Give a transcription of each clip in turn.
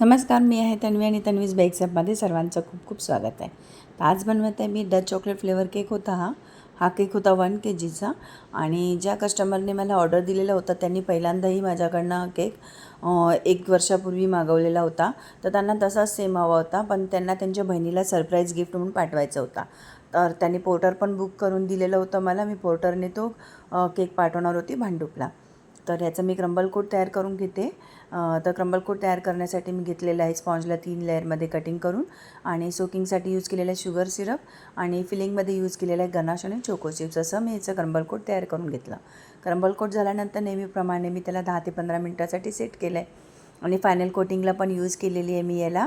नमस्कार मी आहे तन्वी आणि तन्वीज बेक्सअपमध्ये सर्वांचं खूप खूप स्वागत आहे. तर आज बनवत आहे मी डच चॉकलेट फ्लेवर केक होता हा. हा केक होता वन के जीचा आणि ज्या कस्टमरने मला ऑर्डर दिलेला होता त्यांनी पहिल्यांदाही माझ्याकडनं हा केक एक वर्षापूर्वी मागवलेला होता. तर त्यांना तसाच सेम हवा होता पण त्यांना त्यांच्या बहिणीला सरप्राईज गिफ्ट म्हणून पाठवायचा होता. तर त्यांनी पोर्टर पण बुक करून दिलेलं होतं मला. मी पोर्टरने तो केक पाठवणार होती भांडुपला. तर याचं मी क्रंबल कोट तयार करून घेते. तर क्रंबल कोट तयार करण्यासाठी मी घेतलेलं आहे स्पॉन्जला तीन लेअरमध्ये कटिंग करून आणि सोकिंगसाठी यूज केलेलं आहे शुगर सिरप आणि फिलिंगमध्ये यूज केलेलं आहे गनाश आणि चोको चिप्स. असं मी याचं क्रंबल कोट तयार करून घेतलं. क्रंबल कोट झाल्यानंतर नेहमीप्रमाणे मी त्याला दहा ते पंधरा मिनटासाठी सेट केलं आहे आणि फायनल कोटिंगला पण यूज केलेली आहे मी याला.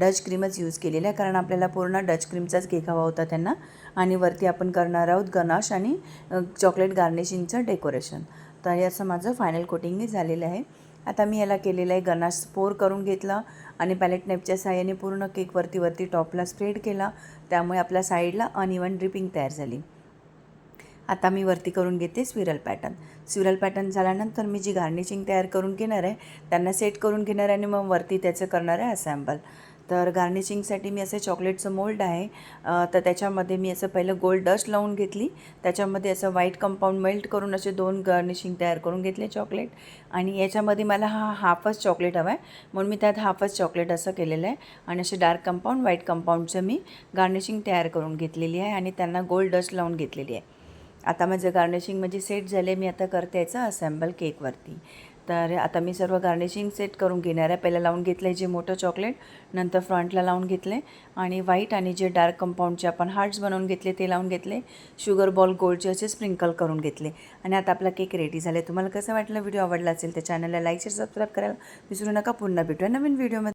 डच क्रीमच यूज केलेली आहे कारण आपल्याला पूर्ण डच क्रीमचाच केक हवा होता त्यांना. आणि वरती आपण करणार आहोत गनाश आणि चॉकलेट गार्निशिंगचं डेकोरेशन तर हे असं माझं फायनल कोटिंगही झालेलं आहे. आता मी याला केलेलं आहे गनाश पोर करून घेतलं आणि पॅलेट नेपच्या साह्याने पूर्ण केकवरती वरती वरती टॉपला स्प्रेड केला. त्यामुळे आपल्या साईडला अनइवन ड्रिपिंग तयार झाली. आता मी वरती करून घेते स्विरल पॅटर्न स्विरल पॅटर्न झाल्यानंतर मी जी गार्निशिंग तयार करून घेणार आहे त्यांना सेट करून घेणार आहे आणि मग वरती त्याचं करणार आहे असेंबल तर गार्निशिंगसाठी मी असं चॉकलेटचं मोल्ड आहे. तर त्याच्यामध्ये मी असं पहिलं गोल्ड डस्ट लावून घेतली. त्याच्यामध्ये असं व्हाईट कंपाऊंड मेल्ट करून असे दोन गार्निशिंग तयार करून घेतले चॉकलेट आणि याच्यामध्ये मला हा हाफच चॉकलेट हवा आहे. म्हणून मी त्यात हाफच चॉकलेट असं केलेलं आहे. आणि असे डार्क कंपाऊंड व्हाईट कंपाऊंडचं मी गार्निशिंग तयार करून घेतलेली आहे आणि त्यांना गोल्ड डस्ट लावून घेतलेली आहे. आता माझं गार्निशिंग म्हणजे सेट झाले मी आता करते याचं असेंबल केकवरती तर आता मी सर्व गार्निशिंग सेट करून घेणार आहे. पहिला लावून घेतलं आहे जे मोठं चॉकलेट नंतर फ्रंटला लावून घेतले आणि व्हाईट आणि जे डार्क कंपाऊंडचे आपण हार्ट्स बनवून घेतले ते लावून घेतले. शुगर बॉल गोल्डचे असे स्प्रिंकल करून घेतले. आणि आता आपला केक रेडी झाले तुम्हाला कसं वाटलं? व्हिडिओ आवडला असेल तर चॅनलला लाईक शेअर सबस्क्राईब करायला विसरू नका. पुन्हा भेटूया नवीन व्हिडिओमध्ये